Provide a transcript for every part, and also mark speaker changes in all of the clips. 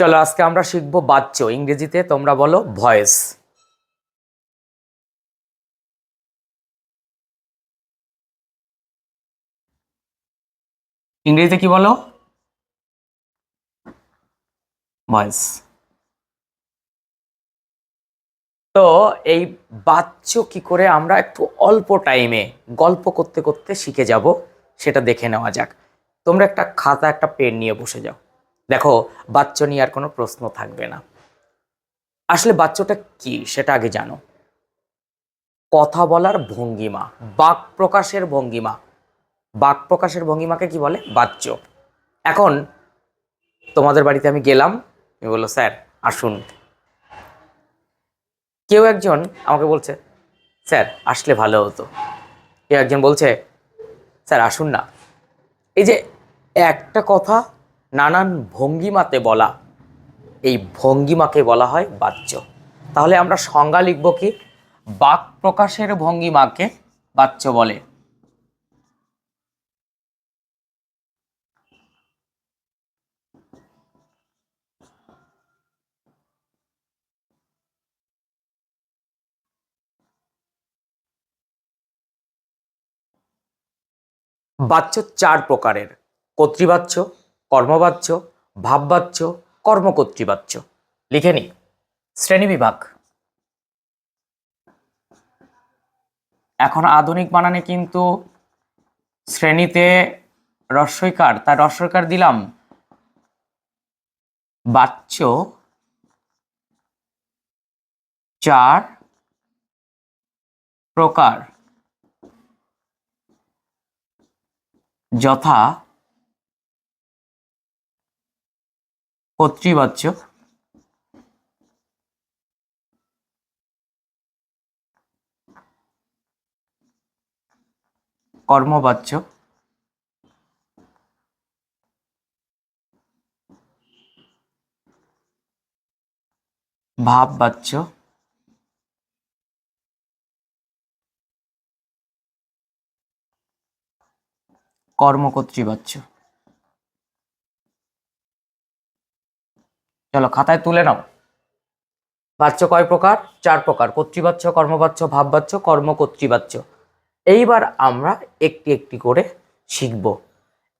Speaker 1: চলো আজকে আমরা শিখব বাচ্চ ইংরেজিতে তোমরা বলো ভয়েস। ইংরেজিতে কি বলো? ভয়েস। তো এই বাচ্চ কি করে আমরা একটু অল্প টাইমে গল্প করতে করতে শিখে যাব, সেটা দেখে নেওয়া যাক। তোমরা একটা খাতা, একটা পেন নিয়ে বসে যাও। দেখো, বাচ্চা নিয়ে আর কোনো প্রশ্ন থাকবে না। আসলে বাচ্চটা কি, সেটা আগে জানো। কথা বলার ভঙ্গিমা, বাক প্রকাশের ভঙ্গিমা। বাক প্রকাশের ভঙ্গিমাকে কি বলে? বাচ্চ এখন তোমাদের বাড়িতে আমি গেলাম আমি বলল, স্যার, আসুন। কেউ একজন আমাকে বলছে, স্যার, আসলে ভালো হতো। কেউ একজন বলছে, স্যার, আসুন না। এই যে একটা কথা নানান ভঙ্গিমাতে বলা, এই ভঙ্গিমাকে বলা হয় বাচ্য তাহলে আমরা সংজ্ঞা লিখব কি? বাক প্রকাশের ভঙ্গিমাকে বাচ্য বলে। বাচ্য চার প্রকারের। কর্তৃবাচ্য কর্মবাচ্য, ভাববাচ্য, কর্মকর্তৃবাচ্য। লিখে নি শ্রেণি বিভাগ। এখন আধুনিক বানানে কিন্তু শ্রেণীতে রস্বইকার তার রস্বইকার দিলাম। বাচ্য চার প্রকার। যথা কর্তৃবাচ্য। কর্মবাচ্য। ভাববাচ্য। কর্মকর্তৃবাচ্য। চলো, খাতায় তুলে নাও। বাচ্য কয় প্রকার? চার প্রকার। কর্তৃবাচ্য, কর্মবাচ্য, ভাববাচ্য, কর্মকর্তৃবাচ্য। এইবার আমরা একটি একটি করে শিখব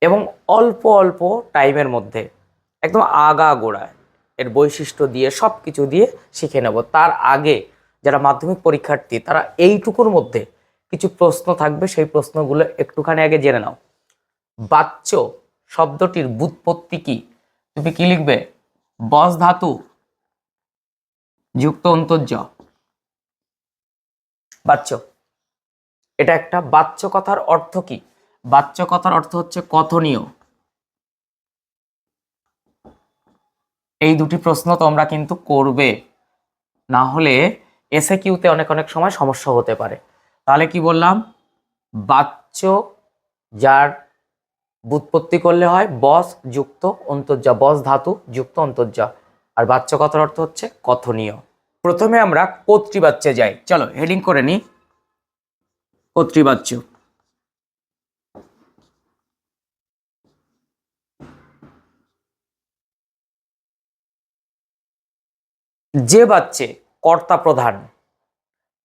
Speaker 1: এবং অল্প অল্প টাইমের মধ্যে একদম আগা গোড়ায় এর বৈশিষ্ট্য দিয়ে সব কিছু দিয়ে শিখে নেব। তার আগে যারা মাধ্যমিক পরীক্ষার্থী, তারা এইটুকুর মধ্যে কিছু প্রশ্ন থাকবে, সেই প্রশ্নগুলো একটুখানি আগে জেনে নাও। বাচ্য শব্দটির বুৎপত্তি কি? তুমি কি লিখবে? বস ধাতু, যুক্ত অন্তর্য, বাচ্য। এটা একটা বাচ্য কথার অর্থ কি? বাচ্য কথার অর্থ হচ্ছে কথনীয়। এই দুটি প্রশ্ন তোমরা কিন্তু করবে। না হলে এসে কিউতে অনেক অনেক সময় সমস্যা হতে পারে। তাহলে কি বললাম? বাচ্য যার বুৎপত্তি করলে হয় বস যুক্ত অন্তর্জা, বস ধাতু যুক্ত অন্তর্জা। আর বাচ্য কথার অর্থ হচ্ছে কথনীয়। প্রথমে আমরা কর্তৃবাচ্যে যাই। চলো হেডিং করে নিই কর্তৃবাচ্য। যে বাচ্চে কর্তা প্রধান,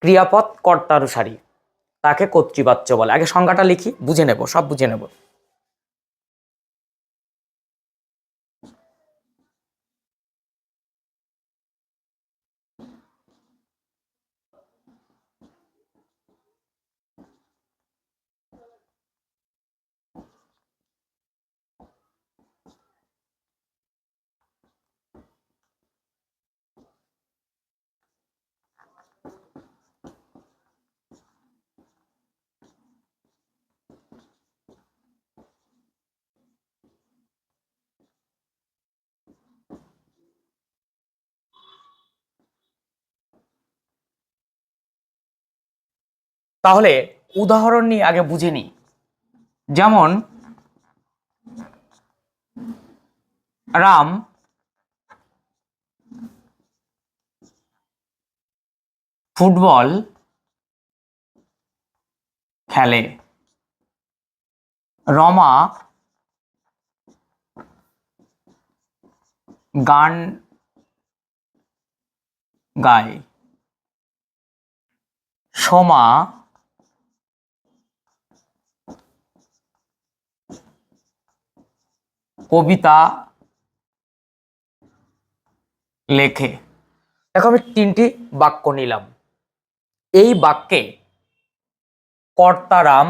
Speaker 1: ক্রিয়াপদ কর্তানুসারী, তাকে কর্তৃবাচ্য বলে। আগে সংজ্ঞাটা লিখি, বুঝে নেব, সব বুঝে নেব। তাহলে উদাহরণ নিয়ে আগে বুঝে নিই। যেমন রাম ফুটবল খেলে। রমা গান গায়। সোমা কবিতা লেখে। দেখো আমি তিনটি বাক্য নিলাম। এই বাক্যে কর্তারাম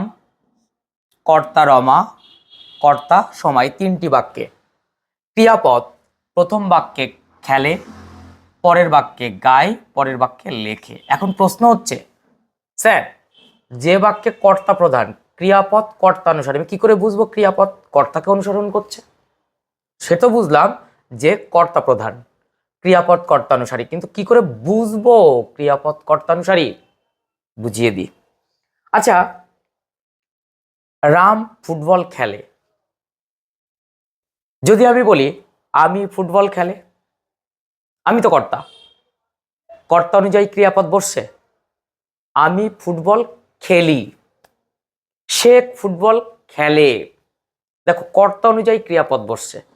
Speaker 1: কর্তা রমা কর্তা সময় তিনটি বাক্যে। ক্রিয়াপদ প্রথম বাক্যে খেলে, পরের বাক্যে গায়, পরের বাক্যে লেখে। এখন প্রশ্ন হচ্ছে, স্যার, যে বাক্যে কর্তা প্রধান, ক্রিয়াপদ কর্তা অনুসারে আমি কি করে বুঝব ক্রিয়াপদ? কর্তাকে অনুসরণ করছে। সে তো বুঝলাম যে কর্তা প্রধান ক্রিয়াপদ কর্তানুসারী। কিন্তু কি করে বুঝব ক্রিয়াপদ কর্তানুসারী? বুঝিয়ে দিই। আচ্ছা রাম ফুটবল খেলে। যদি আমি বলি, আমি ফুটবল খেলে? আমি তো কর্তা। কর্তা অনুযায়ী ক্রিয়াপদ বসছে। আমি ফুটবল খেলি। সে ফুটবল খেলে। দেখো, কর্তা অনুযায়ী ক্রিয়াপদ বসছে।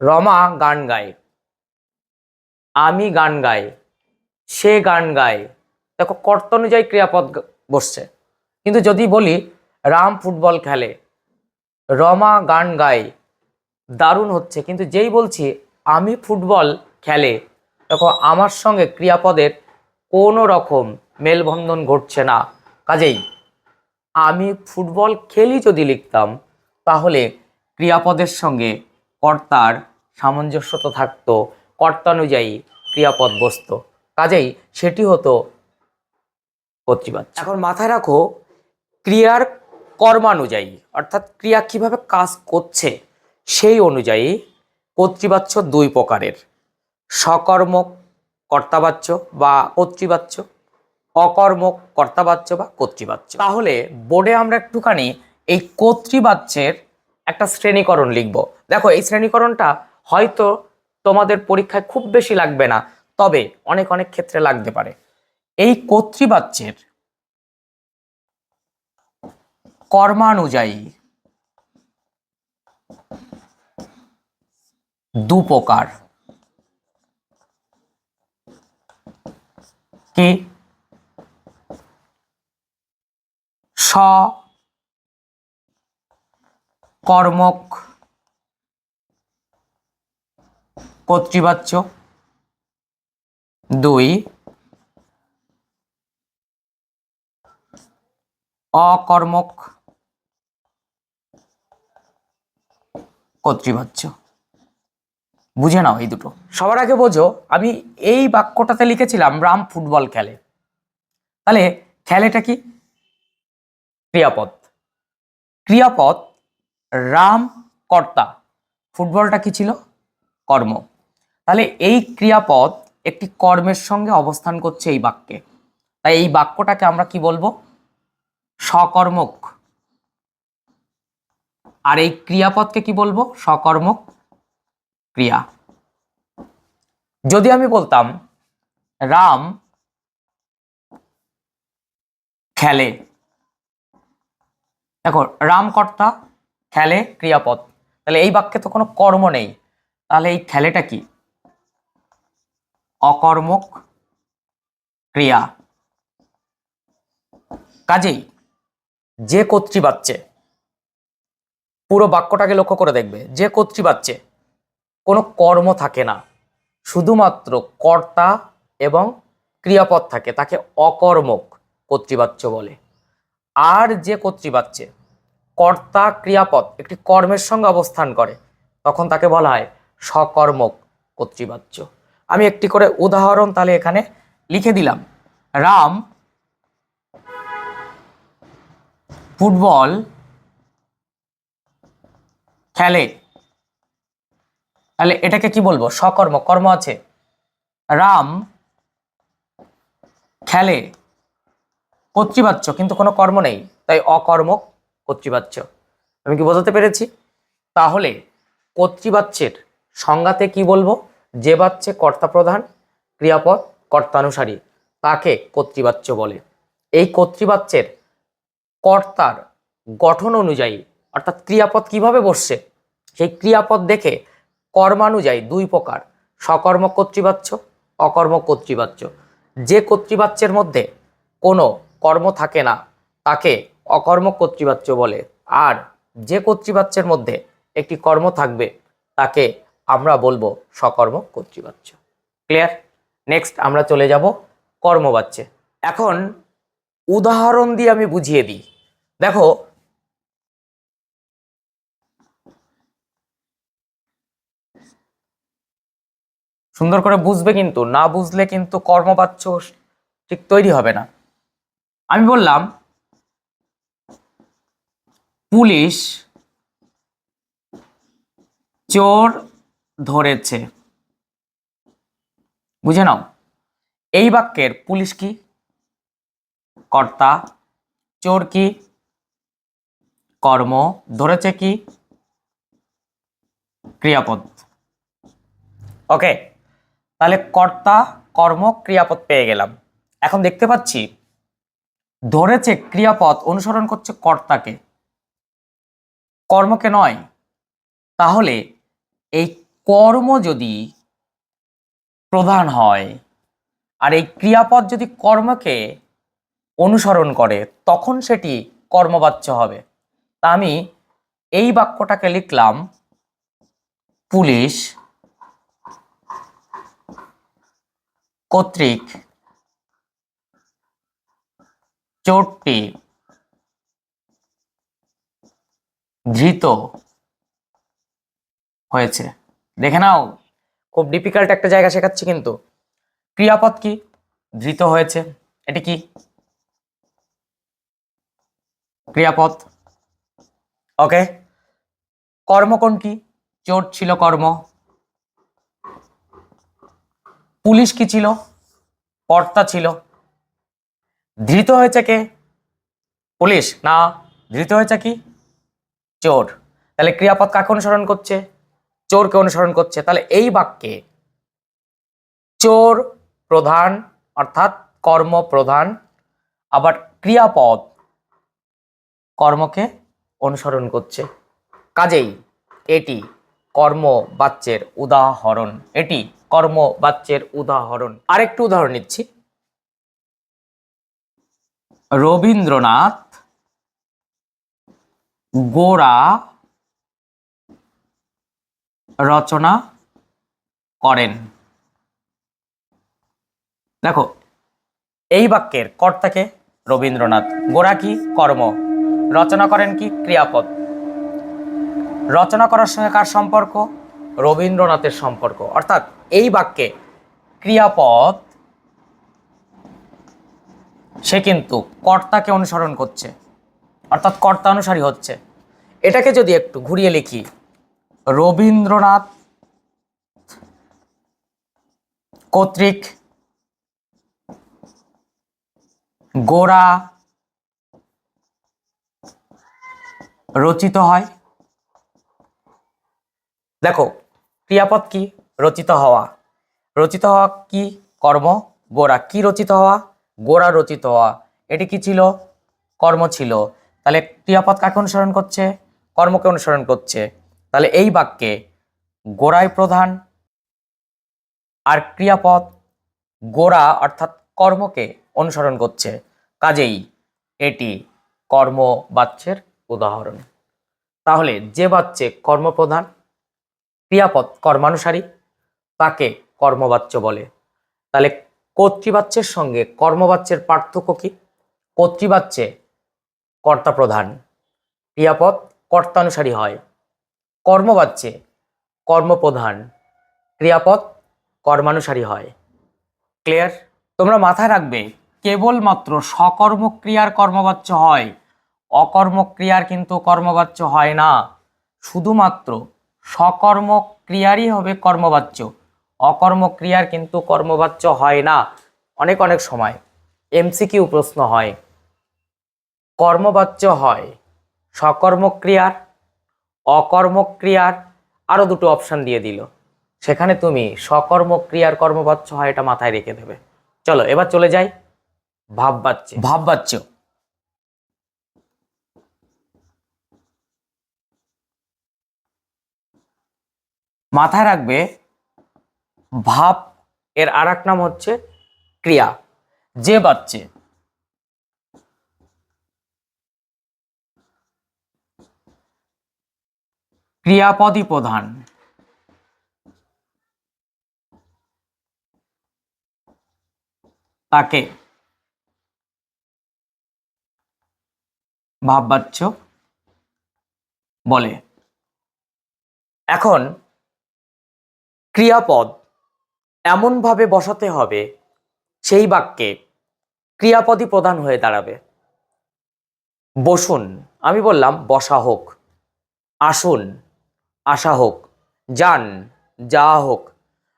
Speaker 1: রমা গান গায়। আমি গান গাই, সে গান গায়। দেখো, কর্তা অনুযায়ী ক্রিয়াপদ বসছে। কিন্তু যদি বলি রাম ফুটবল খেলে, রমা গান গায়, দারুণ হচ্ছে। কিন্তু যেই বলছি আমি ফুটবল খেলে, দেখো, আমার সঙ্গে ক্রিয়াপদের কোনো রকম মেলবন্ধন ঘটছে না। কাজেই আমি ফুটবল খেলি যদি লিখতাম, তাহলে ক্রিয়াপদের সঙ্গে কর্তার সামঞ্জস্য তো থাকতো, কর্তানুযায়ী ক্রিয়াপদ বসতো কাজেই সেটি হতো কর্তৃবাচ্য এখন মাথায় রাখো, ক্রিয়ার কর্মানুযায়ী, অর্থাৎ ক্রিয়া কীভাবে কাজ করছে, সেই অনুযায়ী কর্তৃবাচ্য দুই প্রকারের। সকর্মক কর্তাবাচ্য বা কর্তৃবাচ্য অকর্মক কর্তাবাচ্য বা কর্তৃবাচ্য তাহলে বোর্ডে আমরা একটুখানি এই কর্তৃবাচ্যের একটা শ্রেণীকরণ লিখব। দেখো, এই শ্রেণীকরণটা হয়তো তোমাদের পরীক্ষায় খুব বেশি লাগবে না, তবে অনেক অনেক ক্ষেত্রে লাগতে পারে। এই কর্তৃবাচ্যের কর্মানুযায়ী দু প্রকার। কি? স কর্মক কর্তৃবাচ্য দুই, অকর্মক কর্তৃবাচ্য। বুঝে নাও এই দুটো। সবার আগে বোঝো, আমি এই বাক্যটাতে লিখেছিলাম রাম ফুটবল খেলে। তাহলে খেলেটা কি? ক্রিয়াপদ। ক্রিয়াপদ রাম কর্তা। ফুটবলটা কি ছিল? কর্ম তাহলে এই ক্রিয়াপদ একটি কর্মের সঙ্গে অবস্থান করছে এই বাক্যে। তাই এই বাক্যটাকে আমরা কি বলব? সকর্মক আর এই ক্রিয়াপদকে কি বলব? সকর্মক ক্রিয়া। যদি আমি বলতাম, রাম খেলে। দেখো রাম কর্তা খেলে ক্রিয়াপদ। তাহলে এই বাক্যে তো কোনো কর্ম নেই। তাহলে এই খেলেটা কি? অকর্মক ক্রিয়া। কাজেই যে কর্তৃবাচ্যে পুরো বাক্যটাকে লক্ষ্য করে দেখবে, যে কর্তৃবাচ্যে কোনো কর্ম থাকে না, শুধুমাত্র কর্তা এবং ক্রিয়াপদ থাকে, তাকে অকর্মক কর্তৃবাচ্য বলে। আর যে কর্তৃবাচ্যে কর্তা ক্রিয়াপদ একটি কর্মের সঙ্গে অবস্থান করে, তখন তাকে বলা হয় সকর্মক কর্তৃবাচ্য আমি একটি করে উদাহরণ তাহলে এখানে লিখে দিলাম। রাম, ফুটবল, খেলে। তাহলে এটাকে কি বলব? সকর্ম কর্ম আছে। রাম, খেলে। কর্তৃবাচ্য, কিন্তু কোনো কর্ম নেই। তাই অকর্মক কর্তৃবাচ্য। আমি কি বোঝাতে পেরেছি? তাহলে কর্তৃবাচ্যের সংজ্ঞাতে কি বলব? যে বাচ্চে কর্তা প্রধান ক্রিয়াপদ কর্তানুসারী, তাকে কর্তৃবাচ্য বলে। এই কর্তৃবাচ্যের কর্তার গঠন অনুযায়ী, অর্থাৎ ক্রিয়াপদ কীভাবে বসছে, সেই ক্রিয়াপদ দেখে কর্মানুযায়ী দুই প্রকার সকর্ম কর্তৃবাচ্য, অকর্ম কর্তৃবাচ্য। যে কর্তৃবাচ্যের মধ্যে কোনো কর্ম থাকে না, তাকে অকর্ম কর্তৃবাচ্য বলে। আর যে কর্তৃবাচ্যের মধ্যে একটি কর্ম থাকবে, তাকে আমরা বলব সকর্ম কর্তৃবাচ্য ক্লিয়ার নেক্সট আমরা চলে যাব কর্মবাচ্যে। এখন উদাহরণ দিয়ে আমি বুঝিয়ে দিই। দেখো, সুন্দর করে বুঝবে কিন্তু, না বুঝলে কিন্তু কর্মবাচ্য ঠিক তৈরি হবে না। আমি বললাম, পুলিশ, চোর ধরেছে। বুঝে নাও, এই বাক্যের পুলিশ কি? কর্তা, চোর কি? কর্ম, ধরেছে কি? ক্রিয়াপদ। ওকে, তাহলে কর্তা, কর্ম, ক্রিয়াপদ পেয়ে গেলাম। এখন দেখতে পাচ্ছি, ধরেছে ক্রিয়াপদ, অনুসরণ করছে কর্তাকে। কর্মকে নয়, তাহলে এই কর্ম যদি প্রধান হয় আর এই ক্রিয়াপদ যদি কর্মকে অনুসরণ করে, তখন সেটি কর্মবাচ্য হবে। তা আমি এই বাক্যটাকে লিখলাম, পুলিশ কর্তৃক চোরটি ধৃত হয়েছে। দেখে নাও, খুব ডিফিকাল্ট একটা জায়গা শেখাচ্ছি কিন্তু। ক্রিয়াপদ কি? ধৃত হয়েছে। এটি কি? ক্রিয়াপদ। ওকে। কর্ম কোন কি? চোর ছিল কর্ম। পুলিশ কি ছিল? কর্তা ছিল। ধৃত হয়েছে কে? পুলিশ। না, ধৃত হয়েছে কি? চোর। তাহলে ক্রিয়াপদ কাকে অনুসরণ করছে? চোরকে অনুসরণ করছে, তাহলে এই বাক্যে চোর প্রধান অর্থাৎ কর্ম প্রধান, আবার ক্রিয়াপদ কর্মকে অনুসরণ করছে। কাজেই এটি কর্ম বাচ্যের উদাহরণ, এটি কর্ম বাচ্যের উদাহরণ। আরেকটু উদাহরণ নিচ্ছি। রবীন্দ্রনাথ গোড়া রচনা করেন। দেখো, এই বাক্যের কর্তাকে রবীন্দ্রনাথ। গোড়া কি কর্ম? রচনা করেন কি ক্রিয়াপদ? রচনা করার সঙ্গে কার সম্পর্ক? রবীন্দ্রনাথের সম্পর্ক। অর্থাৎ এই বাক্যে ক্রিয়াপদ, সে কিন্তু কর্তাকে অনুসরণ করছে। অর্থাৎ কর্তা অনুসারী হচ্ছে। এটাকে যদি একটু ঘুরিয়ে লিখি রবীন্দ্রনাথ কর্তৃক গোড়া রচিত হয়। দেখো, ক্রিয়াপদ কি? রচিত হওয়া। রচিত হওয়া কি কর্ম? গোড়া। কি রচিত হওয়া? গোড়া রচিত হওয়া। এটি কি ছিল? কর্ম ছিল। তাহলে ক্রিয়াপদ কাকে অনুসরণ করছে? কর্মকে অনুসরণ করছে। তাহলে এই বাক্যে গোড়াই প্রধান আর ক্রিয়াপদ গোড়া অর্থাৎ কর্মকে অনুসরণ করছে। কাজেই এটি কর্ম বাচ্যের উদাহরণ। তাহলে যে বাচ্চে কর্মপ্রধান ক্রিয়াপদ কর্মানুসারী, তাকে কর্মবাচ্য বলে। তাহলে কর্তৃবাচ্যের সঙ্গে কর্মবাচ্যের পার্থক্য কি? কর্তৃবাচ্যে কর্তা প্রধান, ক্রিয়াপদ কর্তানুসারী হয়। কর্মবাচ্যে কর্মপ্রধান। ক্রিয়াপদ কর্মানুসারী হয়। ক্লিয়ার? তোমরা মাথায় রাখবে, কেবলমাত্র সকর্মক্রিয়ার কর্মবাচ্য হয়, অকর্মক্রিয়ার কিন্তু কর্মবাচ্য হয় না। শুধুমাত্র সকর্মক্রিয়ারই হবে কর্মবাচ্য, অকর্মক্রিয়ার কিন্তু কর্মবাচ্য হয় না। অনেক অনেক সময় এমসিকিউ প্রশ্ন হয়। কর্মবাচ্য হয় সকর্মক্রিয়ার অকর্মক্রিয়ার আরও দুটো অপশান দিয়ে দিল। সেখানে তুমি সকর্মক্রিয়ার কর্মবাচ্য হয় এটা মাথায় রেখে দেবে। চলো, এবার চলে যাই ভাববাচ্য। ভাববাচ্য। মাথায় রাখবে ভাব, এর আর নাম হচ্ছে ক্রিয়া। যে বাচ্চে ক্রিয়াপদই প্রধান। তাকে ভাববাচ্য বলে। এখন ক্রিয়াপদ এমনভাবে বসাতে হবে, সেই বাক্যে ক্রিয়াপদই প্রধান হয়ে দাঁড়াবে। বসুন, আমি বললাম, বসা হোক, আসুন আসা হোক, যান যাওয়া হোক,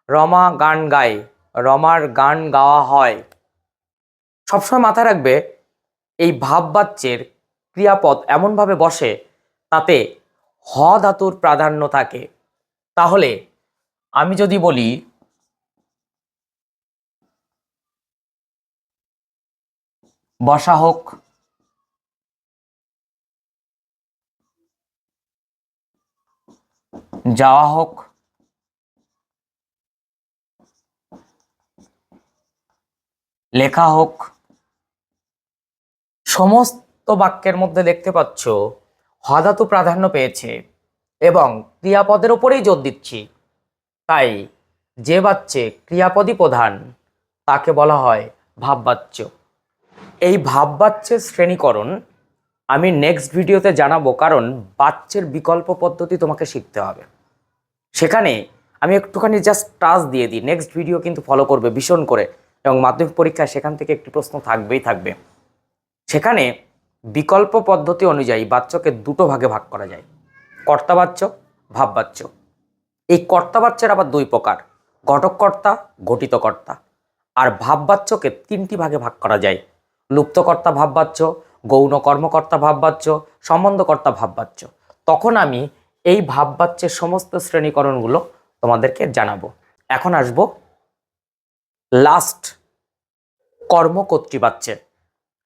Speaker 1: রমা গান গায়, রমার গান গাওয়া হয়। সবসময় মাথায় রাখবে, এই ভাববাচ্যের ক্রিয়াপদ এমনভাবে বসে তাতে হ ধাতুর প্রাধান্য থাকে। তাহলে আমি যদি বলি, বসা হোক যাওয়া হোক। লেখা হোক। সমস্ত বাক্যের মধ্যে দেখতে পাচ্ছ হধাতু প্রাধান্য পেয়েছে এবং ক্রিয়াপদের ওপরেই জোর দিচ্ছি। তাই যে বাচ্চে ক্রিয়াপদই প্রধান, তাকে বলা হয় ভাববাচ্য। এই ভাববাচ্যের শ্রেণীকরণ আমি নেক্সট ভিডিওতে জানাব কারণ বাচ্চের বিকল্প পদ্ধতি তোমাকে শিখতে হবে। সেখানে আমি একটুখানি জাস্ট টাচ দিয়ে দিই। নেক্সট ভিডিও কিন্তু ফলো করবে ভীষণ করে এবং মাধ্যমিক পরীক্ষায় সেখান থেকে একটি প্রশ্ন থাকবেই থাকবে। সেখানে বিকল্প পদ্ধতি অনুযায়ী বাচ্চাকে দুটো ভাগে ভাগ করা যায়। কর্তাবাচ্য, ভাববাচ্য। এই কর্তাবাচ্যের আবার দুই প্রকার, ঘটককর্তা ঘটিতকর্তা আর ভাববাচ্যকে তিনটি ভাগে ভাগ করা যায়। লুপ্তকর্তা, ভাববাচ্য গৌণ কর্মকর্তা ভাববাচ্য, সম্বন্ধকর্তা ভাববাচ্য। তখন আমি এই ভাববাচ্যের সমস্ত শ্রেণীকরণগুলো তোমাদেরকে জানাব। এখন আসব লাস্ট কর্মকর্তৃবাচ্যের।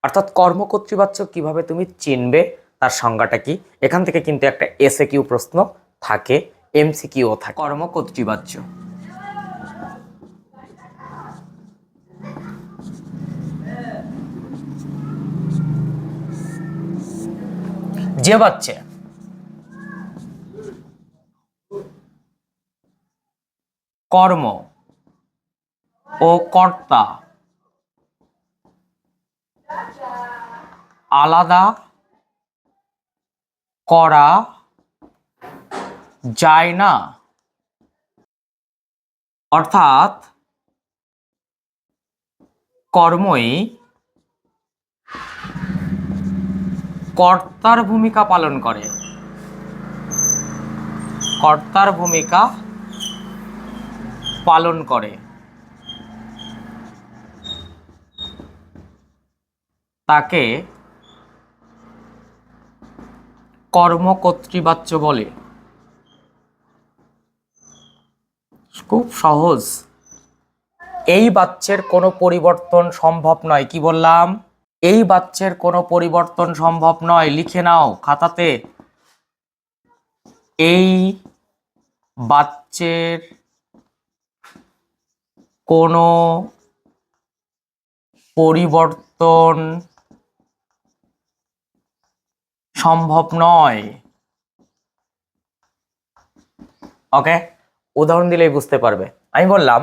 Speaker 1: অর্থাৎ কর্মকর্তৃবাচ্য কীভাবে তুমি চিনবে, তার সংজ্ঞাটা কি? এখান থেকে কিন্তু একটা এসএ কিউ প্রশ্ন থাকে এমসিকিউও থাকে। কর্মকর্তৃবাচ্য। যে বাচ্চা। কর্ম ও কর্তা আলাদা করা যায় না। অর্থাৎ কর্মই কর্তার ভূমিকা পালন করে। কর্তার ভূমিকা পালন করে। তাকে কর্মকর্তৃবাচ্য বলে। খুব সহজ। এই বাচ্চের কোনো পরিবর্তন সম্ভব নয়, কি বললাম? এই বাচ্চের কোনো পরিবর্তন সম্ভব নয়, লিখে নাও খাতাতে। এই বাচ্চের কোনো পরিবর্তন সম্ভব নয়। ওকে? উদাহরণ দিলেই বুঝতে পারবে। আমি বললাম,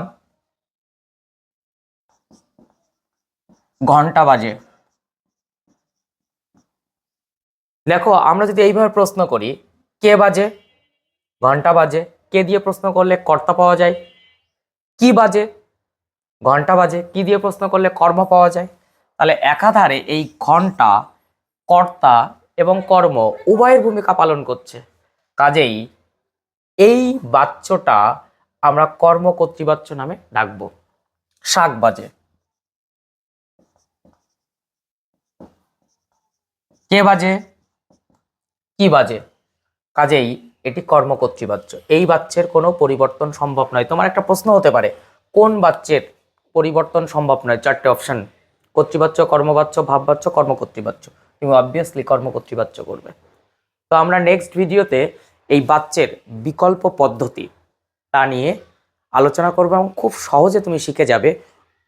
Speaker 1: ঘণ্টা বাজে। দেখো, আমরা যদি এইভাবে প্রশ্ন করি, কে বাজে? ঘণ্টা বাজে। কে দিয়ে প্রশ্ন করলে কর্তা পাওয়া যায়? কি বাজে? ঘণ্টা বাজে। কি দিয়ে প্রশ্ন করলে কর্ম পাওয়া যায়? তাহলে একাধারে এই ঘণ্টা, কর্তা এবং কর্ম উভয়ের ভূমিকা পালন করছে। কাজেই এই বাচ্চটা আমরা কর্ম কর্তৃবাচ্য নামে ডাকবো। শাক বাজে। কে বাজে? কি বাজে? কাজেই এটি কর্মকর্তৃবাচ্য। এই বাচ্চের কোনো পরিবর্তন সম্ভব নয়। তোমার একটা প্রশ্ন হতে পারে, কোন বাচ্চের পরিবর্তন সম্ভব নয়? চারটে অপশন কর্তৃবাচ্য, কর্মবাচ্য, ভাববাচ্য, কর্মকর্তৃবাচ্য। তুমি অবভিয়াসলি কর্মকর্তৃবাচ্য করবে। তো আমরা নেক্সট ভিডিওতে এই বাচ্চের বিকল্প পদ্ধতি তা নিয়ে আলোচনা করব এবং খুব সহজে তুমি শিখে যাবে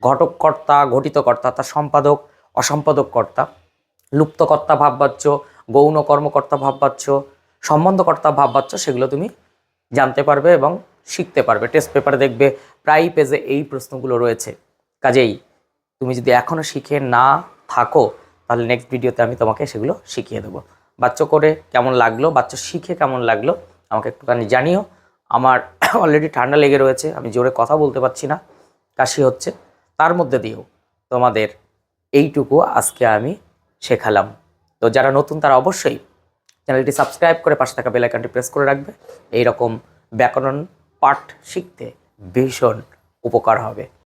Speaker 1: ঘটককর্তা, ঘটিতকর্তা, তার সম্পাদক অসম্পাদক কর্তা লুপ্তকর্তা, ভাববাচ্য গৌণ কর্মকর্তা ভাববাচ্য, সম্বন্ধকর্তা ভাববাচ্য, সেগুলো তুমি জানতে পারবে এবং শিখতে পারবে। টেস্ট পেপারে দেখবে প্রায় পেজে এই প্রশ্নগুলো রয়েছে। কাজেই তুমি যদি এখনও শিখে না থাকো, তাহলে নেক্সট ভিডিওতে আমি তোমাকে সেগুলো শিখিয়ে দেবো। বাচ্চা করে কেমন লাগল, বাচ্চা শিখে কেমন লাগল, আমাকে একটুখানি জানিও। আমার অলরেডি ঠান্ডা লেগে রয়েছে, আমি জোরে কথা বলতে পারছি না, কাশি হচ্ছে। তার মধ্যে দিয়েও তোমাদের এইটুকু আজকে আমি শেখালাম। তো যারা নতুন, তারা অবশ্যই চ্যানেলটি সাবস্ক্রাইব করে পাশে থাকা বেলাইকানটি প্রেস করে রাখবে। এইরকম ব্যাকরণ পাঠ শিখতে ভীষণ উপকার হবে।